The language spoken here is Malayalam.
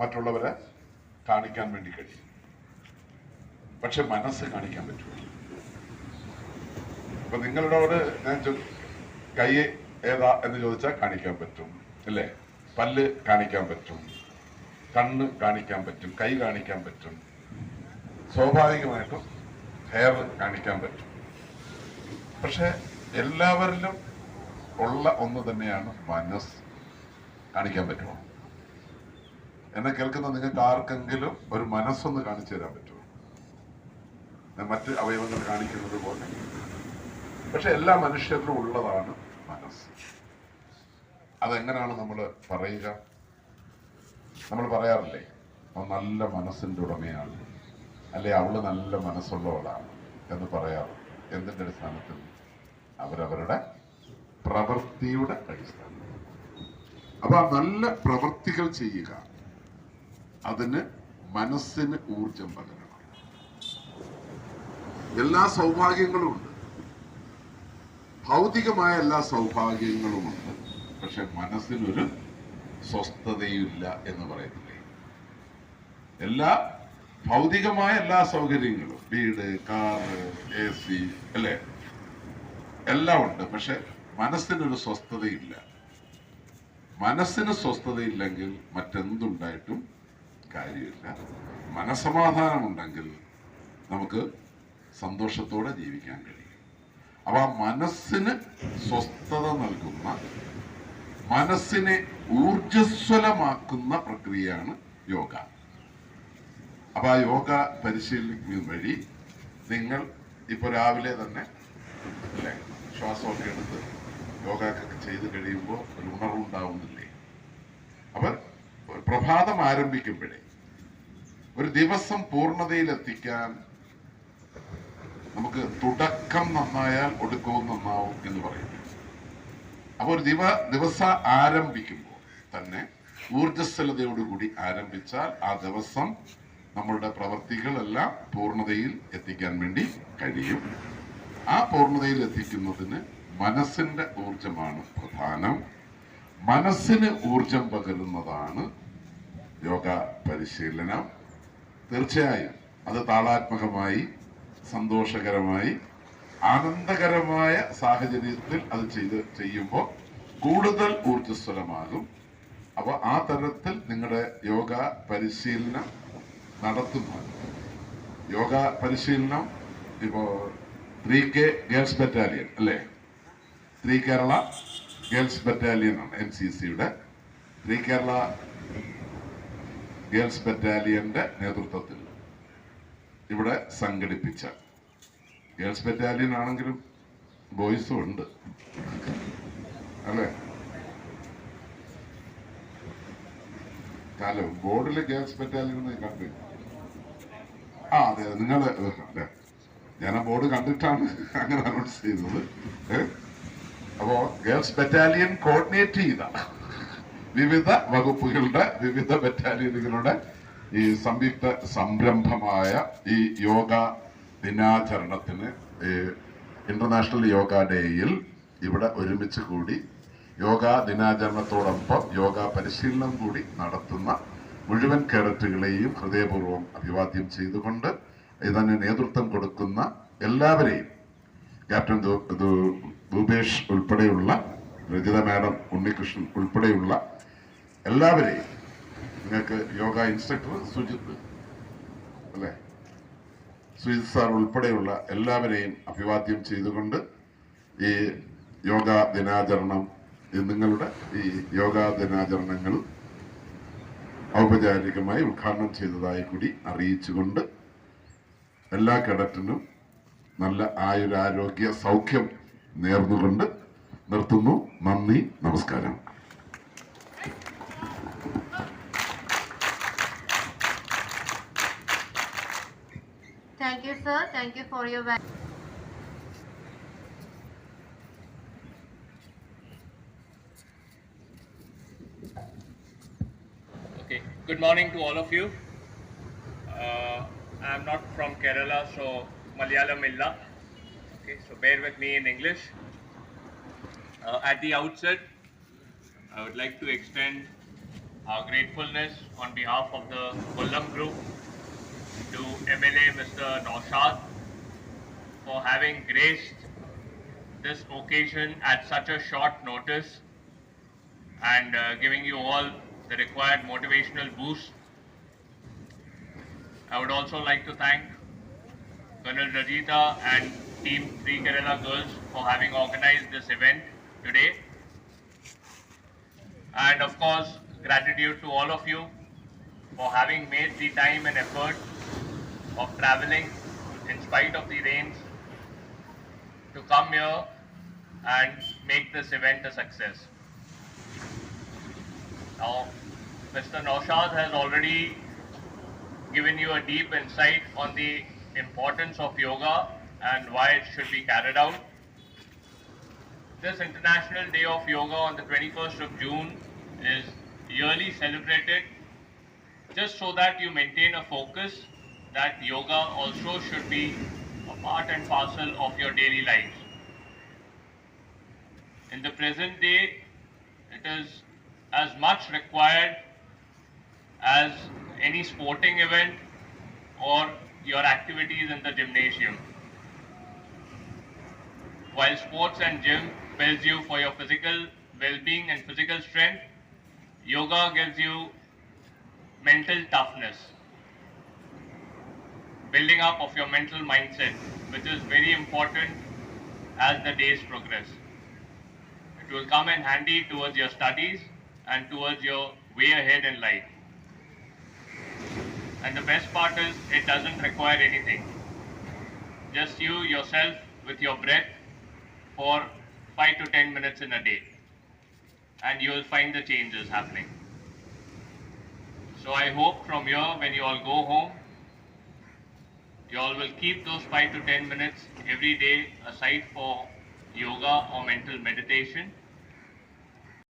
മറ്റുള്ളവരെ കാണിക്കാൻ വേണ്ടി കഴിയും. പക്ഷെ മനസ്സ് കാണിക്കാൻ പറ്റുമോ? അപ്പൊ നിങ്ങളോട് ഞാൻ കൈ ഏതാ എന്ന് ചോദിച്ചാൽ കാണിക്കാൻ പറ്റും അല്ലേ? പല്ല് കാണിക്കാൻ പറ്റും കണ്ണ് കാണിക്കാൻ പറ്റും കൈ കാണിക്കാൻ പറ്റും സ്വാഭാവികമായിട്ടും ഹെയർ കാണിക്കാൻ പറ്റും. പക്ഷെ എല്ലാവരിലും ഉള്ള ഒന്ന് തന്നെയാണ് മനസ്സ്. കാണിക്കാൻ പറ്റുമോ? എന്നെ കേൾക്കുന്ന നിങ്ങൾക്ക് ആർക്കെങ്കിലും ഒരു മനസ്സൊന്ന് കാണിച്ചു തരാൻ പറ്റുമോ? മറ്റ് അവയവങ്ങൾ കാണിക്കുന്നത് പോലെ. പക്ഷെ എല്ലാ മനുഷ്യരിലും ഉള്ളതാണ് മനസ്സ്. അതെങ്ങനെയാണ് നമ്മൾ പറയുക? നമ്മൾ പറയാറില്ലേ അവൻ നല്ല മനസ്സിന്റെ ഉടമയാണ് അല്ലെ അവൾ നല്ല മനസ്സുള്ളവളാണ് എന്ന് പറയാറ്. എന്തിന്റെ അടിസ്ഥാനത്തിൽ? അവരവരുടെ പ്രവൃത്തിയുടെ അടിസ്ഥാനം അപ്പൊ നല്ല പ്രവൃത്തികൾ ചെയ്യുക അതിന് മനസ്സിന് ഊർജം പകരണം. എല്ലാ സൗഭാഗ്യങ്ങളും ഉണ്ട്. ഭൗതികമായ എല്ലാ സൗഭാഗ്യങ്ങളും ഉണ്ട്. പക്ഷെ മനസ്സിനൊരു സ്വസ്ഥതയില്ല എന്ന് പറയുന്നില്ലേ? എല്ലാ ഭൗതികമായ എല്ലാ സൗകര്യങ്ങളും വീട് കാറ് എ സി അല്ലേ? എല്ലാം ഉണ്ട്. പക്ഷെ മനസ്സിനൊരു സ്വസ്ഥതയില്ല. മനസ്സിന് സ്വസ്ഥതയില്ലെങ്കിൽ മറ്റെന്തുണ്ടായിട്ടും കാര്യമില്ല. മനസമാധാനം ഉണ്ടെങ്കിൽ നമുക്ക് സന്തോഷത്തോടെ ജീവിക്കാൻ കഴിയും. അപ്പൊ ആ മനസ്സിന് സ്വസ്ഥത നൽകുന്ന മനസ്സിനെ ഊർജസ്വലമാക്കുന്ന പ്രക്രിയയാണ് യോഗ. അപ്പൊ ആ യോഗ പരിശീലിക്കുന്ന വഴി നിങ്ങൾ ഇപ്പൊ രാവിലെ തന്നെ അല്ലേ ശ്വാസമൊക്കെ എടുത്ത് യോഗ ചെയ്ത് കഴിയുമ്പോൾ ഒരു ഉണർവുണ്ടാവുന്നില്ലേ? അപ്പൊ പ്രഭാതം ആരംഭിക്കുമ്പോഴേ ഒരു ദിവസം പൂർണതയിലെത്തിക്കാൻ നമുക്ക് തുടക്കം നന്നായാൽ ഒടുക്കവും നന്നാവും എന്ന് പറയുന്നു അപ്പോൾ ഒരു ദിവ ദിവസ ആരംഭിക്കുമ്പോൾ തന്നെ ഊർജസ്വലതയോടുകൂടി ആരംഭിച്ചാൽ ആ ദിവസം നമ്മളുടെ പ്രവർത്തികളെല്ലാം പൂർണതയിൽ എത്തിക്കാൻ വേണ്ടി കഴിയും. ആ പൂർണതയിൽ എത്തിക്കുന്നതിന് മനസ്സിന്റെ ഊർജമാണ് പ്രധാനം. മനസ്സിന് ഊർജം പകരുന്നതാണ് യോഗ പരിശീലനം. തീർച്ചയായും അത് താളാത്മകമായി സന്തോഷകരമായി ആനന്ദകരമായ സാഹചര്യത്തിൽ അത് ചെയ്ത് ചെയ്യുമ്പോൾ കൂടുതൽ ഊർജസ്വലമാകും അപ്പോൾ ആ തരത്തിൽ നിങ്ങളുടെ യോഗ പരിശീലനം നടത്തുന്ന. യോഗ പരിശീലനം ഇപ്പോ ത്രീ കെ ഗേൾസ് ബറ്റാലിയൻ അല്ലേ? ത്രീ കേരള ഗേൾസ് ബറ്റാലിയൻ ആണ് എൻ സി സിയുടെ. ത്രീ കേരള ഗേൾസ് ബറ്റാലിയന്റെ നേതൃത്വത്തിൽ ഇവിടെ സംഘടിപ്പിച്ച ഗേൾസ് ബറ്റാലിയൻ ആണെങ്കിലും ബോയ്സും ഉണ്ട്. അല്ലേ? കാലം ബോർഡിൽ ഗേൾസ് ബറ്റാലിയൻ കണ്ടു. ആ അതെ നിങ്ങൾ ഞാൻ ആ ബോർഡ് കണ്ടിട്ടാണ് അങ്ങനെ അനൗൺസ് ചെയ്തത്. ഏ? അപ്പോ ഗേൾസ് ബറ്റാലിയൻ കോർഡിനേറ്റ് ചെയ്ത വിവിധ വകുപ്പുകളുടെ വിവിധ ബറ്റാലിയനുകളുടെ ഈ സംയുക്ത സംരംഭമായ ഈ യോഗ ദിനാചരണത്തിന് ഇന്റർനാഷണൽ യോഗ ഡേയിൽ ഇവിടെ ഒരുമിച്ച് കൂടി യോഗ ദിനാചരണത്തോടൊപ്പം യോഗ പരിശീലനം കൂടി നടത്തുന്ന മുഴുവൻ കേഡറ്റുകളെയും ഹൃദയപൂർവം അഭിവാദ്യം ചെയ്തുകൊണ്ട് ഇതിന് നേതൃത്വം കൊടുക്കുന്ന എല്ലാവരെയും ക്യാപ്റ്റൻ ഭൂപേഷ് ഉൾപ്പെടെയുള്ള രജിത മാഡം ഉണ്ണികൃഷ്ണൻ ഉൾപ്പെടെയുള്ള എല്ലാവരെയും നിങ്ങൾക്ക് യോഗ ഇൻസ്ട്രക്ടർ സുജിത് അല്ലേ? സുജിത് സാർ ഉൾപ്പെടെയുള്ള എല്ലാവരെയും അഭിവാദ്യം ചെയ്തുകൊണ്ട് ഈ യോഗ ദിനാചരണം നിങ്ങളുടെ ഈ യോഗ ദിനാചരണങ്ങൾ ഔപചാരികമായി ഉദ്ഘാടനം ചെയ്തതായി കൂടി അറിയിച്ചുകൊണ്ട് എല്ലാ കേഡറ്റിനും നല്ല ആയുരാരോഗ്യ സൗഖ്യം നേർന്നുകൊണ്ട് നിർത്തുന്നു നന്ദി നമസ്കാരം Thank you, sir. Thank you for your. Okay, good morning to all of you. Uh, I'm not from Kerala, so Malayalam illa. Okay, so bear with me in English. Uh, at the outset, I would like to extend our gratefulness on behalf of the Kollam Group to MLA Mr. Naushad for having graced this occasion at such a short notice and uh, giving you all the required motivational boost. I would also like to thank Colonel Rajita and Team 3 Kerala Girls for having organized this event today. And of course, gratitude to all of you for having made the time and effort of traveling in spite of the rains to come here and make this event a success. Now, Mr. Naushad has already given you a deep insight on the importance of yoga and why it should be carried out. This International Day of Yoga on the 21st of June is yearly celebrated just so that you maintain a focus that yoga also should be a part and parcel of your daily lives. In the present day, it is as much required as any sporting event or your activities in the gymnasium. While sports and gym builds you for your physical well-being and physical strength, yoga gives you mental toughness, building up of your mental mindset, which is very important as the days progress. It will come in handy towards your studies and towards your way ahead in life. And the best part is it doesn't require anything. Just you yourself with your breath for 5 to 10 minutes in a day. And you will find the changes happening. So I hope from here when you all go home, you all will keep those 5 to 10 minutes every day aside for yoga or mental meditation